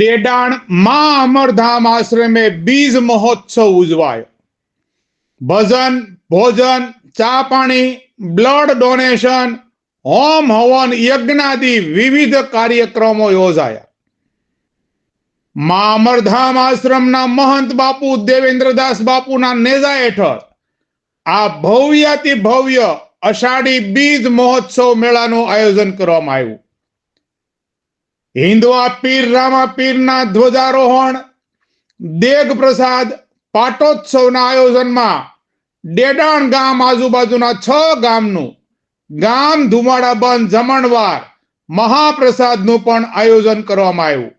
ડેડાણમાં અમરધામ આશ્રમે બીજ મહોત્સવ ઉજવાયો. ભજન, ભોજન, ચા પાણી, બ્લડ ડોનેશન, હોમ હવન યજ્ઞાદિ વિવિધ કાર્યક્રમો યોજાયા. મા અમરધામ આશ્રમના મહંત બાપુ દેવેન્દ્રદાસ બાપુના નેજા હેઠળ આ ભવ્યાતિ ભવ્ય અષાઢી બીજ મહોત્સવ મેળાનું આયોજન કરવામાં આવ્યું. હિન્દવા પીર, રામા પીરના ધ્વજારોહણ દેગ પ્રસાદ પાટોત્સવના આયોજનમાં ડેડાણ ગામ આજુબાજુના છ ગામનું ગામ ધુમાડા બંધ જમણવાર મહાપ્રસાદનું પણ આયોજન કરવામાં આવ્યું.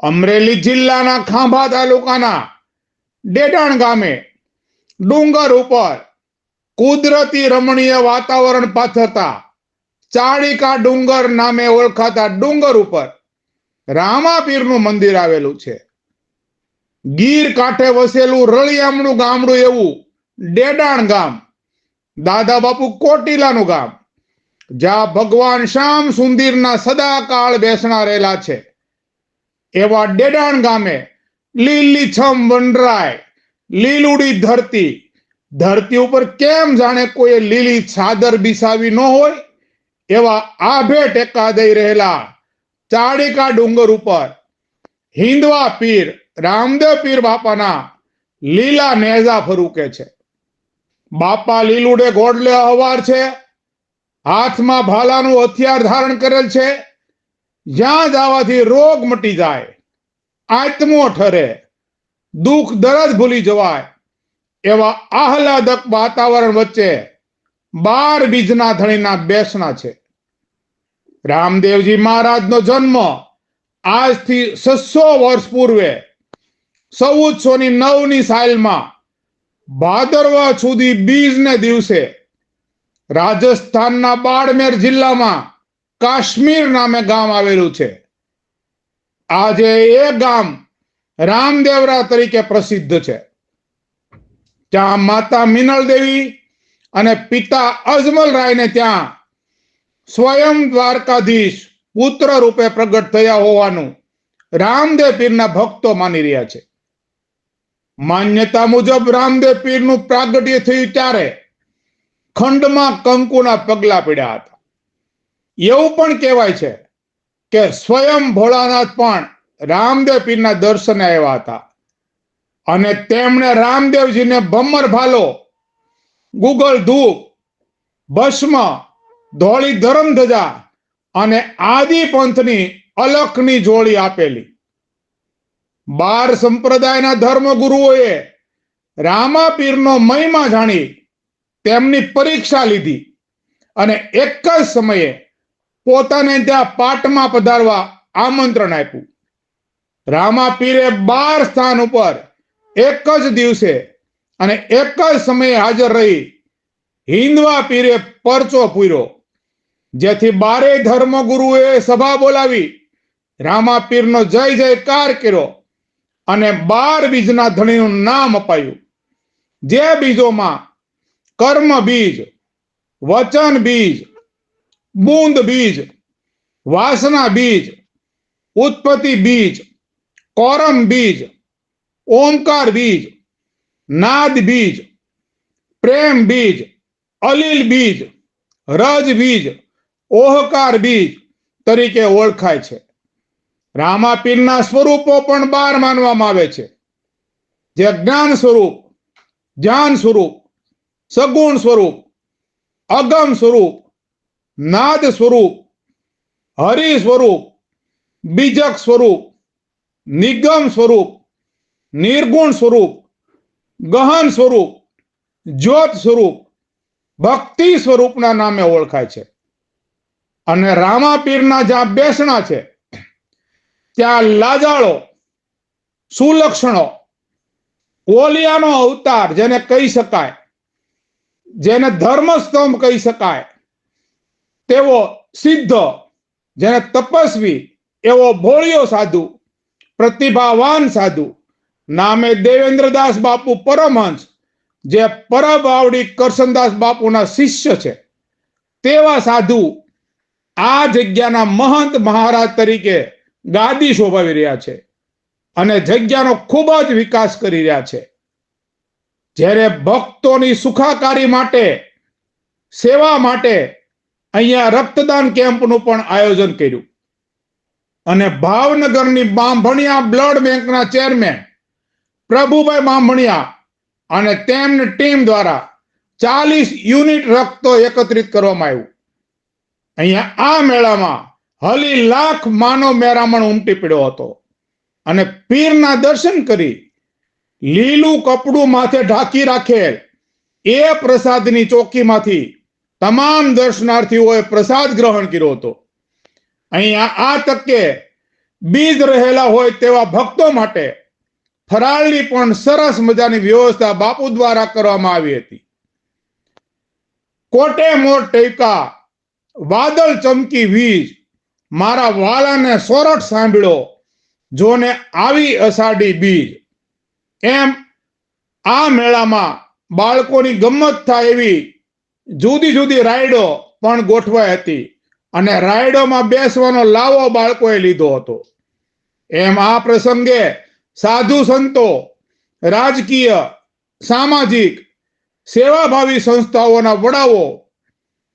અમરેલી જિલ્લાના ખાંભા તાલુકાના ડેડાણ ગામે ડુંગર ઉપર કુદરતી રમણીય વાતાવરણ પાથરતા ચાડિકા ડુંગર નામે ઓળખાતા ડુંગર ઉપર રામાપીરનું મંદિર આવેલું છે. ગીર કાંઠે વસેલું રળિયામણું ગામડું એવું ડેડાણ ગામ, દાદા બાપુ કોટીલાનું ગામ, જ્યાં ભગવાન શ્યામ સુંદીરના સદાકાળ બેસણા રહેલા છે. એવા ડેડાણ ગામે લીલીછમ વનરાય, લીલુડી ધરતી ધરતી ઉપર કેમ જાણે કોઈ લીલી ચાદર બિસાવી ન હોય? એવા આભે ટેકા દઈ રહેલા ચાડિકા ડુંગર ઉપર હિંદવા પીર, રામદેવ પીર બાપાના લીલા નેઝા ફરૂકે છે. બાપા લીલુડે ગોડલે અવાર છે, હાથમાં ભાલાનું હથિયાર ધારણ કરેલ છે, જ્યાં જવાથી રોગ મટી જાય, આત્મો ઠરે, દુઃખ દરદ ભૂલી જવાય, એવા આહલાદક વાતાવરણ વચ્ચે બાર બીજના ધણીના બેસણા છે. રામદેવજી મહારાજનો જન્મ આજથી છસો વર્ષ પૂર્વે ચૌદસો ની નવની સાલમાં ભાદરવા સુધી બીજને દિવસે રાજસ્થાનના બાડમેર જિલ્લામાં કાશ્મીર નામે ગામ આવેલું છે. આજે એ ગામ રામદેવરા તરીકે પ્રસિદ્ધ છે. ત્યાં માતા મિનલ દેવી અને પિતા અજમલ રાયને ત્યાં સ્વયં દ્વારકાધીશ પુત્ર રૂપે પ્રગટ થયા હોવાનું રામદેવ પીરના ભક્તો માની રહ્યા છે. માન્યતા મુજબ રામદેવ પીરનું પ્રાગટ્ય થયું ત્યારે ખંડમાં કંકુના પગલા પડ્યા હતા. એવું પણ કહેવાય છે કે સ્વયં ભોળાનાથ પણ રામદેવ પીરના દર્શને આવ્યા હતા. અને તેમણે રામદેવજીને ભમર ભાલો ગુગલ ધૂપ, ભસ્મ, ધોળી ધરમ ધજા અને આદિ પંથની અલખની જોડી આપેલી. બાર સંપ્રદાયના ધર્મગુરુઓએ રામાપીરનો મહિમા જાણી તેમની પરીક્ષા લીધી અને એક જ સમયે પોતાને ત્યાં પાટમાં પધારવા આમંત્રણ આપ્યું. રામાપીરે બાર સ્થાન ઉપર એક જ દિવસે અને એક જ સમયે હાજર રહી હિન્દવા પીરે પરચો પૂર્યો, જેથી બારે ધર્મગુરુએ સભા બોલાવી રામાપીરનો જય જયકાર કર્યો અને બાર બીજના ધણીનું નામ અપાયું. જે બીજોમાં કર્મ બીજ, વચન બીજ, બૂંદ બીજ, વાસના બીજ, ઉત્પત્તિ બીજ, કોરમ બીજ, ઓમકાર બીજ નાદ બીજ, પ્રેમ બીજ, અલીલ બીજ, રજ બીજ, ઓહકાર બીજ તરીકે ઓળખાય છે. રામાપીરના સ્વરૂપો પણ બાર માનવામાં આવે છે. જે જ્ઞાન સ્વરૂપ જ્ઞાન સ્વરૂપ, સગુણ સ્વરૂપ, અગમ સ્વરૂપ, નાદ સ્વરૂપ, હરિ સ્વરૂપ, બીજક સ્વરૂપ, નિગમ સ્વરૂપ, નિર્ગુણ સ્વરૂપ ગહન સ્વરૂપ, જ્યોત સ્વરૂપ, ભક્તિ સ્વરૂપના નામે ઓળખાય છે. અને રામાપીરના જ્યાં બેસણા છે, ત્યાં લાજાળો, સુલક્ષણો, ઓલિયાનો અવતાર જેને કહી શકાય, જેને ધર્મસ્તંભ કહી શકાય, તેવો સિદ્ધ, જેને તપસ્વી, એવો ભોળિયો સાધુ, પ્રતિભાવાન સાધુ નામે દેવેન્દ્રદાસ બાપુ પરમહંસ, જે પરબાવડી કરશનદાસ બાપુના શિષ્ય છે. તેવા સાધુ આ જગ્યાના મહંત મહારાજ તરીકે ગાદી શોભાવી રહ્યા છે અને જગ્યાનો ખૂબ જ વિકાસ કરી રહ્યા છે. જ્યારે ભક્તોની સુખાકારી માટે, સેવા માટે અહીંયા રક્તદાન કેમ્પનું પણ આયોજન કર્યું. અને ભાવનગરની બાંભણિયા બ્લડ બેંકના ચેરમેન પ્રભુભાઈ બામણિયા અને તેમની ટીમ દ્વારા ચાલીસ યુનિટ રક્તો એકત્રિત કરવામાં આવ્યું. અહીંયા આ મેળામાં હલી લાખ માનવ મેરામણ ઉમટી પડ્યો હતો અને પીરના દર્શન કરી લીલું કપડું માથે ઢાંકી રાખેલ એ પ્રસાદની ચોકીમાંથી તમામ દર્શનાર્થીઓએ પ્રસાદ ગ્રહણ કર્યો હતો. અહીંયા આ તકે બીજ રહેલા હોય તેવા ભક્તો માટે ફરાળની પણ સરસ મજાની વ્યવસ્થા બાપુ દ્વારા કરવામાં આવી હતી. કોટે મોર ટેકા, વાદળ ચમકી વીજ, મારા વાલાને સોરઠ સાંભળ્યો જોને આવી અષાઢી બીજ. એમ આ મેળામાં બાળકોની ગમત થાય એવી જુદી જુદી રાયડો પણ ગોઠવાઈ હતી અને રાયડોમાં બેસવાનો લાવો બાળકોએ લીધો હતો. એમ આ પ્રસંગે સાધુ સંતો, રાજકીય, સામાજિક, સેવાભાવી સંસ્થાઓના વડાઓ,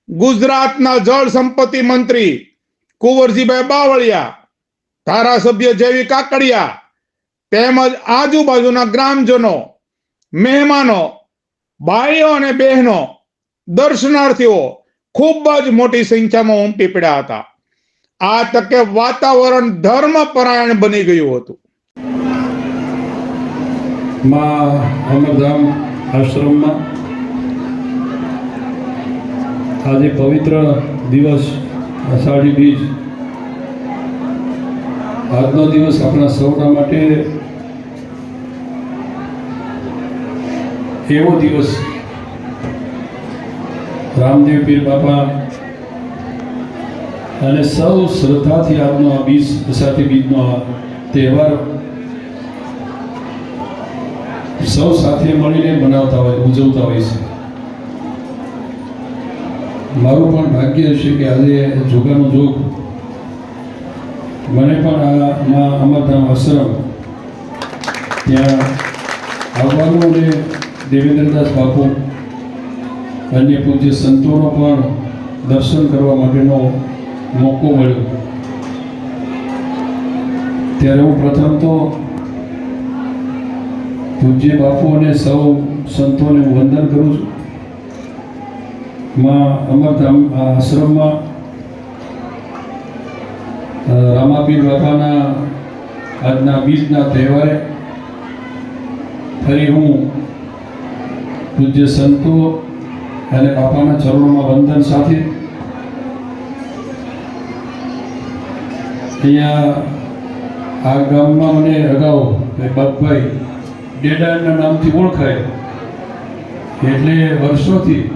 ગુજરાતના જળ સંપત્તિ મંત્રી કુંવરજીભાઈ બાવળિયા, ધારાસભ્ય જેવી કાકડિયા, તેમજ આજુબાજુના ગ્રામજનો, મહેમાનો, ભાઈઓ અને બહેનો, દર્શનાર્થીઓ ખૂબ જ મોટી સંખ્યામાં ઉમટી પડ્યા હતા. આ તકે વાતાવરણ ધર્મપરાયણ બની ગયું હતું. માં અમરધામ આશ્રમમાં આજે પવિત્ર દિવસ અષાઢી બીજ. આજનો દિવસ આપણા સૌના માટે એવો દિવસ. રામદેવ પીર બાપા અને સૌ શ્રદ્ધાથી આજનો આ બીજ અષાઢી બીજનો તહેવાર સૌ સાથે મળીને બનાવતા હોય, ઉજવતા હોય છે. મારું પણ ભાગ્ય છે કે આજે જોગાનો જોગ. મને પણ આ મા અમરધામ આશ્રમ ત્યાં આવવાનું અને દેવેન્દ્રદાસ બાપુ અન્ય પૂજ્ય સંતોનો પણ દર્શન કરવા માટેનો મોકો મળ્યો. ત્યારે હું પ્રથમ તો પૂજ્ય બાપુ અને સૌ સંતોને હું વંદન કરું છું, માં અમરધામ આશ્રમમાં રામાપીર બાપાના આજના બીજના તહેવારે ફરી હું પૂજ્ય સંતો અને બાપાના ચરણોમાં વંદન સાથે અહીંયા આ ગામમાં મને અગાઉ બાપભાઈ ડેડાના નામથી ઓળખાય. એટલે વર્ષોથી